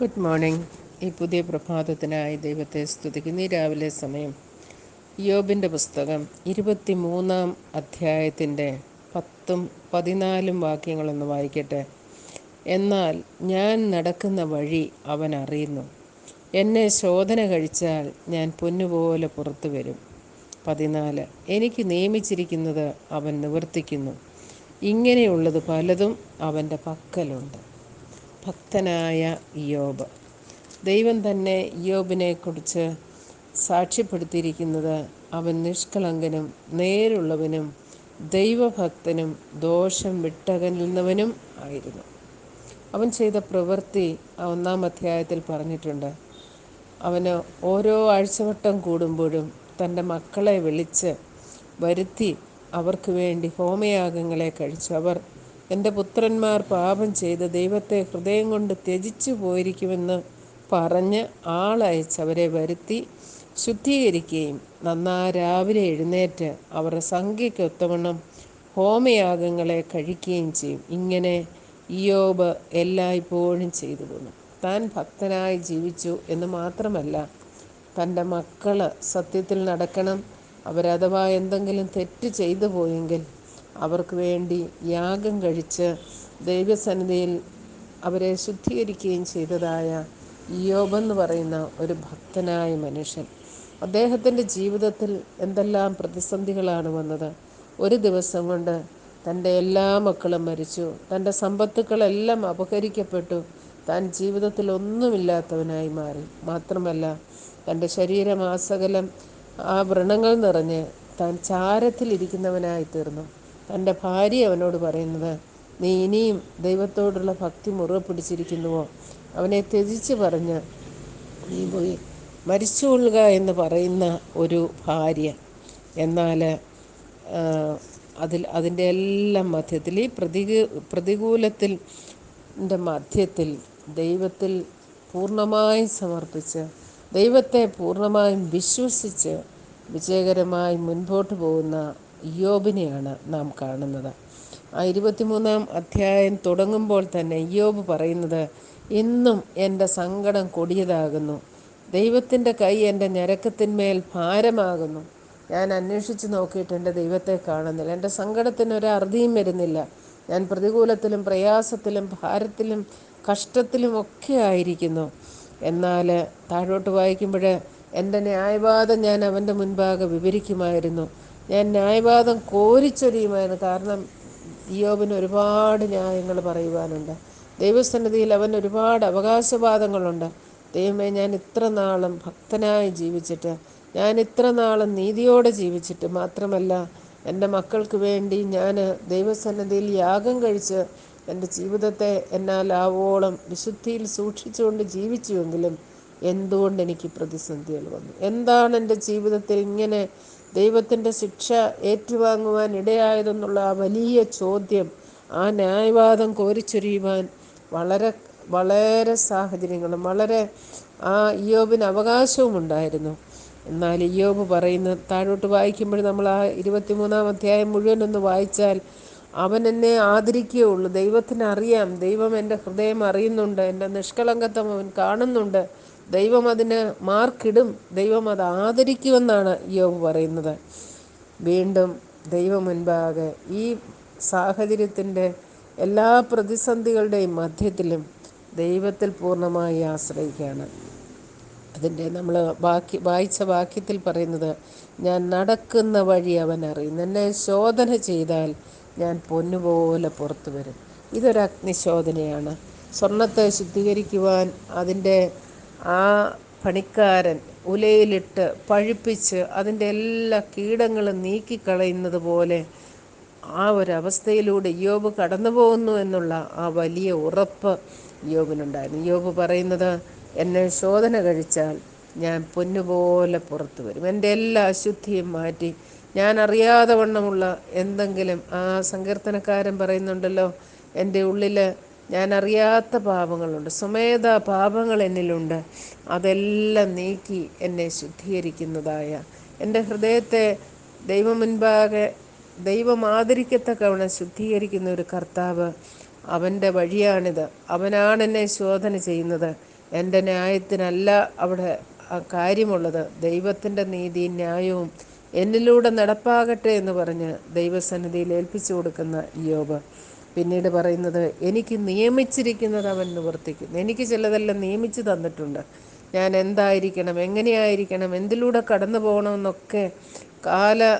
Good morning ഈ പുതിയ പ്രഭാതത്തിനായി ദൈവത്തെ സ്തുതിക്കുന്ന. ഈ രാവിലെ സമയം യോബിന്റെ പുസ്തകം ഇരുപത്തി മൂന്നാം അധ്യായത്തിന്റെ പത്തും പതിനാലും വാക്യങ്ങളൊന്ന് വായിക്കട്ടെ. എന്നാൽ ഞാൻ നടക്കുന്ന വഴി അവൻ അറിയുന്നു. എന്നെ ശോധന കഴിച്ചാൽ ഞാൻ പൊന്നുപോലെ പുറത്തു വരും. പതിനാല്. എനിക്ക് നിയമിച്ചിരിക്കുന്നത് അവൻ നിവർത്തിക്കുന്നു. ഇങ്ങനെയുള്ളത് പലതും അവന്റെ പക്കലുണ്ട്. ഭക്തനായ യോബ് ദൈവം തന്നെ യോബിനെക്കുറിച്ച് സാക്ഷ്യപ്പെടുത്തിയിരിക്കുന്നത് അവൻ നിഷ്കളങ്കനും നേരുള്ളവനും ദൈവഭക്തനും ദോഷം വിട്ടകലുന്നവനും ആയിരുന്നു. അവൻ ചെയ്ത പ്രവൃത്തി ഒന്നാം അധ്യായത്തിൽ പറഞ്ഞിട്ടുണ്ട്. അവന് ഓരോ ആഴ്ചവട്ടം കൂടുമ്പോഴും തന്റെ മക്കളെ വിളിച്ച് വരുത്തി അവർക്ക് വേണ്ടി ഹോമയാഗങ്ങളെ കഴിച്ചു. അവർ എന്റെ പുത്രന്മാർ പാപം ചെയ്ത് ദൈവത്തെ ഹൃദയം കൊണ്ട് ത്യജിച്ചു പോയിരിക്കുമെന്ന് പറഞ്ഞ് ആളയച്ച് അവരെ വരുത്തി ശുദ്ധീകരിക്കുകയും നന്നാ രാവിലെ എഴുന്നേറ്റ് അവരുടെ സംഖ്യയ്ക്കൊത്തവണ്ണം ഹോമയാഗങ്ങളെ കഴിക്കുകയും ചെയ്യും. ഇങ്ങനെ ഇയോബ് എല്ലായ്പ്പോഴും ചെയ്തു പോന്നു. താൻ ഭക്തനായി ജീവിച്ചു എന്ന് മാത്രമല്ല തന്റെ മക്കൾ സത്യത്തിൽ നടക്കണം അവരഥവാ എന്തെങ്കിലും തെറ്റ് ചെയ്തു പോയെങ്കിൽ അവർക്ക് വേണ്ടി യാഗം കഴിച്ച് ദൈവസന്നിധിയിൽ അവരെ ശുദ്ധീകരിക്കുകയും ചെയ്തതായ യോബെന്ന് പറയുന്ന ഒരു ഭക്തനായ മനുഷ്യൻ. അദ്ദേഹത്തിന്റെ ജീവിതത്തിൽ എന്തെല്ലാം പ്രതിസന്ധികളാണ് വന്നത്? ഒരു ദിവസം കൊണ്ട് തന്റെ എല്ലാ മക്കളും മരിച്ചു. തന്റെ സമ്പത്തുക്കളെല്ലാം അപഹരിക്കപ്പെട്ടു. താൻ ജീവിതത്തിൽ ഒന്നുമില്ലാത്തവനായി മാറി. മാത്രമല്ല തന്റെ ശരീരമാസകലം ആ വ്രണങ്ങൾ നിറഞ്ഞ് താൻ ചാരത്തിലിരിക്കുന്നവനായി തീർന്നു. തന്റെ ഭാര്യ അവനോട് പറയുന്നത് നീ ഇനിയും ദൈവത്തോടുള്ള ഭക്തി മുറുകെ പിടിച്ചിരിക്കുന്നുവോ? അവനെ ത്യജിച്ച് പറഞ്ഞ് നീ പോയി മരിച്ചുകൊള്ളുക എന്ന് പറയുന്ന ഒരു ഭാര്യ. എന്നാൽ അതിൽ അതിന്റെ എല്ലാം മധ്യത്തിൽ ഈ പ്രതികൂ പ്രതികൂലത്തിൽ മധ്യത്തിൽ ദൈവത്തിൽ പൂർണമായും സമർപ്പിച്ച് ദൈവത്തെ പൂർണമായും വിശ്വസിച്ച് വിജയകരമായി മുൻപോട്ട് പോകുന്ന യോബിനെയാണ് നാം കാണുന്നത്. ആ ഇരുപത്തിമൂന്നാം അധ്യായം തുടങ്ങുമ്പോൾ തന്നെ യോബ് പറയുന്നത് ഇന്നും എന്റെ സങ്കടം കൊടിയതാകുന്നു. ദൈവത്തിന്റെ കൈ എന്റെ ഞരക്കത്തിന്മേൽ ഭാരമാകുന്നു. ഞാൻ അന്വേഷിച്ച് നോക്കിയിട്ട് എന്റെ ദൈവത്തെ കാണുന്നില്ല. എന്റെ സങ്കടത്തിന് ഒരു അറുതിയും വരുന്നില്ല. ഞാൻ പ്രതികൂലത്തിലും പ്രയാസത്തിലും ഭാരത്തിലും കഷ്ടത്തിലും ഒക്കെ ആയിരിക്കുന്നു. എന്നാൽ താഴോട്ട് വായിക്കുമ്പോൾ എന്റെ ന്യായവാദം ഞാൻ അവന്റെ മുൻപാകെ വിവരിക്കുമായിരുന്നു. ഞാൻ ന്യായവാദം കോരിച്ചൊരിയുമായിരുന്നു. കാരണം ഇയോബിന് ഒരുപാട് ന്യായങ്ങൾ പറയുവാനുണ്ട്. ദൈവസന്നിധിയിൽ അവൻ ഒരുപാട് അവകാശവാദങ്ങളുണ്ട്. ദൈവമേ ഞാൻ ഇത്ര നാളും ഭക്തനായി ജീവിച്ചിട്ട് ഞാൻ ഇത്ര നാളും നീതിയോടെ ജീവിച്ചിട്ട് മാത്രമല്ല എന്റെ മക്കൾക്ക് വേണ്ടി ഞാൻ ദൈവസന്നിധിയിൽ യാഗം കഴിച്ച് എന്റെ ജീവിതത്തെ എന്നാൽ ആവോളം വിശുദ്ധിയിൽ സൂക്ഷിച്ചുകൊണ്ട് ജീവിച്ചുവെങ്കിലും എന്തുകൊണ്ട് എനിക്ക് പ്രതിസന്ധികൾ വന്നു? എന്താണ് എന്റെ ജീവിതത്തിൽ ഇങ്ങനെ ദൈവത്തിന്റെ ശിക്ഷ ഏറ്റുവാങ്ങുവാൻ ഇടയായതെന്നുള്ള ആ വലിയ ചോദ്യം ആ ന്യായവാദം കോരിച്ചൊരിയുവാൻ വളരെ വളരെ സാഹചര്യങ്ങളും വളരെ ആ ഇയോബിന് അവകാശവും ഉണ്ടായിരുന്നു. എന്നാൽ ഇയോബ് പറയുന്ന താഴോട്ട് വായിക്കുമ്പോൾ നമ്മൾ ആ ഇരുപത്തിമൂന്നാം അധ്യായം മുഴുവൻ ഒന്ന് വായിച്ചാൽ അവൻ എന്നെ ആദരിക്കുകയുള്ളൂ. ദൈവത്തിന് അറിയാം ദൈവം എന്റെ ഹൃദയം അറിയുന്നുണ്ട് എന്റെ നിഷ്കളങ്കത്വം അവൻ കാണുന്നുണ്ട്. ദൈവം അതിന് മാർക്കിടും ദൈവം അത് ആദരിക്കുമെന്നാണ് യോബ് പറയുന്നത്. വീണ്ടും ദൈവം മുൻപാകെ ഈ സാഹചര്യത്തിന്റെ എല്ലാ പ്രതിസന്ധികളുടെയും മധ്യത്തിലും ദൈവത്തിൽ പൂർണമായി ആശ്രയിക്കുകയാണ്. അതിന്റെ നമ്മൾ ബാക്കി വായിച്ച വാക്യത്തിൽ പറയുന്നത് ഞാൻ നടക്കുന്ന വഴി അവൻ അറിയും. എന്നെ ശോധന ചെയ്താൽ ഞാൻ പൊന്നുപോലെ പുറത്തു വരും. ഇതൊരു അഗ്നിശോധനയാണ് സ്വർണത്തെ ശുദ്ധീകരിക്കുവാൻ അതിന്റെ ആ പണിക്കാരൻ ഉലയിലിട്ട് പഴുപ്പിച്ച് അതിന്റെ എല്ലാ കീടങ്ങളും നീക്കിക്കളയുന്നത് പോലെ ആ ഒരവസ്ഥയിലൂടെ യോബ് കടന്നു പോകുന്നു എന്നുള്ള ആ വലിയ ഉറപ്പ് യോബിനുണ്ടായിരുന്നു യോബ് പറയുന്നത് എന്നെ ശോധന കഴിച്ചാൽ ഞാൻ പൊന്നുപോലെ പുറത്തു വരും. എന്റെ എല്ലാ അശുദ്ധിയും മാറ്റി ഞാൻ അറിയാതെ വണ്ണമുള്ള എന്തെങ്കിലും ആ സങ്കീർത്തനക്കാരൻ പറയുന്നുണ്ടല്ലോ എന്റെ ഉള്ളിൽ ഞാൻ അറിയാത്ത പാപങ്ങളുണ്ട്. സ്വമേധ പാപങ്ങൾ എന്നിലുണ്ട്. അതെല്ലാം നീക്കി എന്നെ ശുദ്ധീകരിക്കുന്നതായ എന്റെ ഹൃദയത്തെ ദൈവം മുൻപാകെ ദൈവം ആദരിക്കത്തക്കവണ്ണം ശുദ്ധീകരിക്കുന്ന ഒരു കർത്താവ് അവന്റെ വഴിയാണിത്. അവനാണ് എന്നെ ശോധന ചെയ്യുന്നത്. എന്റെ ന്യായത്തിനല്ല അവിടെ കാര്യമുള്ളത്. ദൈവത്തിന്റെ നീതി ന്യായവും എന്നിലൂടെ നടപ്പാകട്ടെ എന്ന് പറഞ്ഞ് ദൈവസന്നിധിയിൽ ഏൽപ്പിച്ചു കൊടുക്കുന്ന യോബ് പിന്നീട് പറയുന്നത് എനിക്ക് നിയമിച്ചിരിക്കുന്നത് അവൻ നിവർത്തിക്കുന്നു. എനിക്ക് ചിലതെല്ലാം നിയമിച്ചു തന്നിട്ടുണ്ട്. ഞാൻ എന്തായിരിക്കണം? എങ്ങനെയായിരിക്കണം? എന്തിലൂടെ കടന്നു പോകണമെന്നൊക്കെ കാല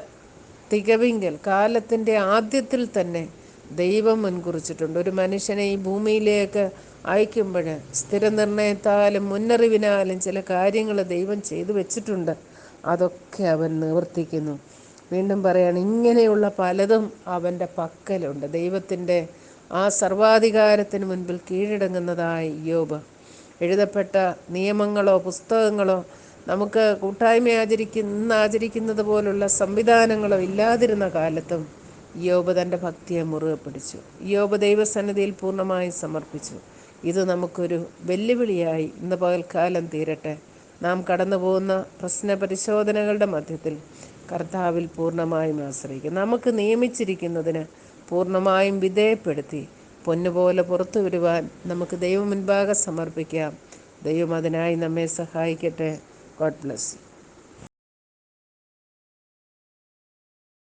തികവിങ്കൽ കാലത്തിന്റെ ആദ്യത്തിൽ തന്നെ ദൈവം മുൻകുറിച്ചിട്ടുണ്ട്. ഒരു മനുഷ്യനെ ഈ ഭൂമിയിലേക്ക് അയക്കുമ്പോൾ സ്ഥിരനിർണയത്താലും മുന്നറിവിനാലും ചില കാര്യങ്ങൾ ദൈവം ചെയ്തു വെച്ചിട്ടുണ്ട്. അതൊക്കെ അവൻ നിവർത്തിക്കുന്നു. വീണ്ടും പറയാണ് ഇങ്ങനെയുള്ള പലതും അവന്റെ പക്കലുണ്ട്. ദൈവത്തിന്റെ ആ സർവാധികാരത്തിന് മുൻപിൽ കീഴടങ്ങുന്നതായ യോബ് എഴുതപ്പെട്ട നിയമങ്ങളോ പുസ്തകങ്ങളോ നമുക്ക് കൂട്ടായ്മ ആചരിക്കുന്ന ആചരിക്കുന്നത് പോലുള്ള സംവിധാനങ്ങളോ ഇല്ലാതിരുന്ന കാലത്തും യോബ് തന്റെ ഭക്തിയെ മുറുകെ പിടിച്ചു. യോബ് ദൈവസന്നിധിയിൽ പൂർണമായും സമർപ്പിച്ചു. ഇത് നമുക്കൊരു വെല്ലുവിളിയായി ഇന്ന് പകൽക്കാലം തീരട്ടെ. നാം കടന്നു പോകുന്ന പ്രശ്ന പരിശോധനകളുടെ മധ്യത്തിൽ കർത്താവിൽ പൂർണമായും ആശ്രയിക്കും. നമുക്ക് നിയമിച്ചിരിക്കുന്നതിന് പൂർണമായും വിധേയപ്പെടുത്തി പൊന്നുപോലെ പുറത്തു വരുവാൻ നമുക്ക് ദൈവം മുൻപാകെ സമർപ്പിക്കാം. ദൈവം അതിനായി നമ്മെ സഹായിക്കട്ടെ. God bless